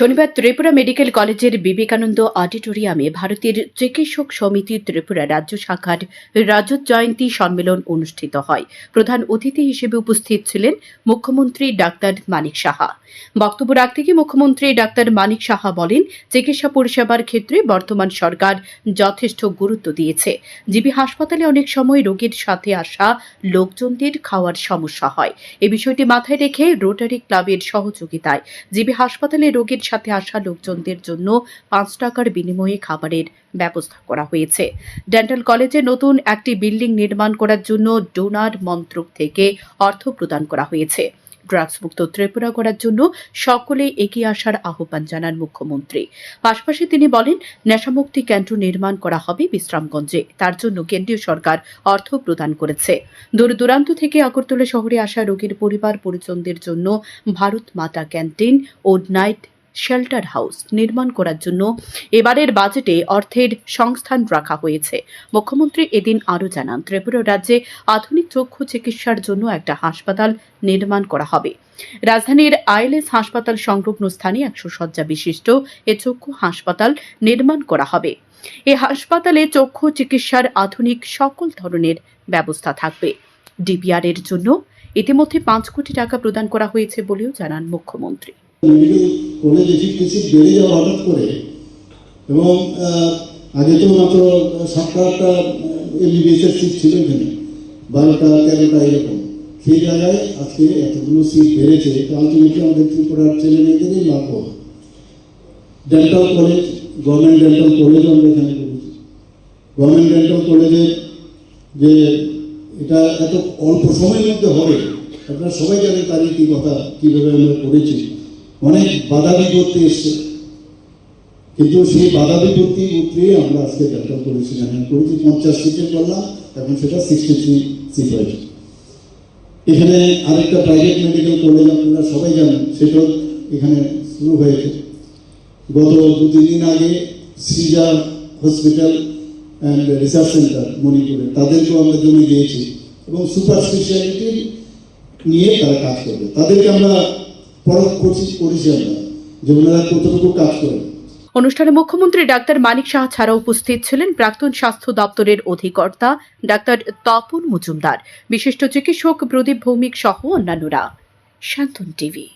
শনিবার ত্রিপুরা মেডিকেল কলেজের বিবেকানন্দ অডিটোরিয়ামে ভারতের চিকিৎসক সমিতি ত্রিপুরা রাজ্য শাখার রাজত জয়ন্তী সম্মেলন অনুষ্ঠিত হয়। প্রধান অতিথি হিসেবে উপস্থিত ছিলেন মুখ্যমন্ত্রী ডাক্তার মানিক সাহা। বক্তব্য রাখতে গিয়ে মুখ্যমন্ত্রী ডাক্তার মানিক সাহা বলেন, চিকিৎসা পরিষেবার ক্ষেত্রে বর্তমান সরকার যথেষ্ট গুরুত্ব দিয়েছে। জিবি হাসপাতালে অনেক সময় রোগীর সাথে আসা লোকজনদের খাওয়ার সমস্যা হয়। এ বিষয়টি মাথায় রেখে রোটারি ক্লাবের সহযোগিতায় জিবি হাসপাতালে রোগীর সাথে আসা লোকজনদের জন্য পাঁচ টাকার বিনিময়ে খাবারের ব্যবস্থা করা হয়েছে। ডেন্টাল কলেজে নতুন একটি বিল্ডিং নির্মাণ করার জন্য ডোনার মন্ত্রক থেকে অর্থ প্রদান করা হয়েছে। ড্রাগস মুক্ত ত্রিপুরা করার জন্য সকলে এগিয়ে আসার আহ্বান জানান মুখ্যমন্ত্রী। পাশাপাশি তিনি বলেন, নেশামুক্তি কেন্দ্র নির্মাণ করা হবে বিশ্রামগঞ্জে। তার জন্য কেন্দ্রীয় সরকার অর্থ প্রদান করেছে। দূর দূরান্ত থেকে আগরতলা শহরে আসা রোগীর পরিবার পরিজনদের জন্য ভারত মাতা ক্যান্টিন ও নাইট শেল্টার হাউস নির্মাণ করার জন্য এবারের বাজেটে অর্থের সংস্থান রাখা হয়েছে। মুখ্যমন্ত্রী এদিন আরও জানান, ত্রিপুরা রাজ্যে আধুনিক চক্ষু চিকিৎসার জন্য একটা হাসপাতাল নির্মাণ করা হবে। রাজধানীর আইএলএস হাসপাতাল সংলগ্ন স্থানে একশো শয্যা বিশিষ্ট এ চক্ষু হাসপাতাল নির্মাণ করা হবে। এ হাসপাতালে চক্ষু চিকিৎসার আধুনিক সকল ধরনের ব্যবস্থা থাকবে। ডিপিআর এর জন্য ইতিমধ্যে পাঁচ কোটি টাকা প্রদান করা হয়েছে বলেও জানান মুখ্যমন্ত্রী। মেডিকেল কলেজ এফিসিয়েন্সি বেড়ে যাওয়া হঠাৎ করে, এবং আগে তো মাত্র সাতটা আটটা এমবিবিএস এর সিট ছিল এখানে, বারোটা, তেরোটা এরকম। সেই জায়গায় আজকে এতগুলো সিট বেড়েছে আলটিমেটলি আমাদের ত্রিপুরার ছেলে মেয়েদেরই লাভ হবে। Dental college government dental college আমরা এখানে করেছি। গভর্নমেন্ট ডেন্টাল কলেজে যে এটা এত অল্প সময়ের মধ্যে হবে, আপনারা সবাই জানেন তার কথা, কীভাবে আমরা করেছি। অনেক বাধা বিপত্তি এসছে। কিন্তু সেই বাধা বিপত্তি উঠে আমরা আজকে ডেন্টাল করেছি এখানে করেছি পঞ্চাশ সিটের করলাম এখন সেটা সিক্সটি থ্রি সিট হয়েছে এখানে আরেকটা প্রাইভেট মেডিকেল কলেজ আপনারা সবাই জানেন, সেটাও এখানে শুরু হয়েছে। গত দু তিন দিন আগে সিজার হসপিটাল অ্যান্ড রিসার্চ সেন্টার মণিপুরে, তাদেরকেও আমরা জমি দিয়েছি। এবং সুপার স্পেশালিটি নিয়ে তারা কাজ করবে। তাদেরকে আমরা অনুষ্ঠানে মুখ্যমন্ত্রী ডাক্তার মানিক শাহ ছাড়াও উপস্থিত ছিলেন প্রাক্তন স্বাস্থ্য দপ্তরের অধিকর্তা ডাক্তার তপন মজুমদার। বিশিষ্ট চিকিৎসক প্রদীপ ভৌমিক সহ অন্যান্যরা। শান্তন টিভি।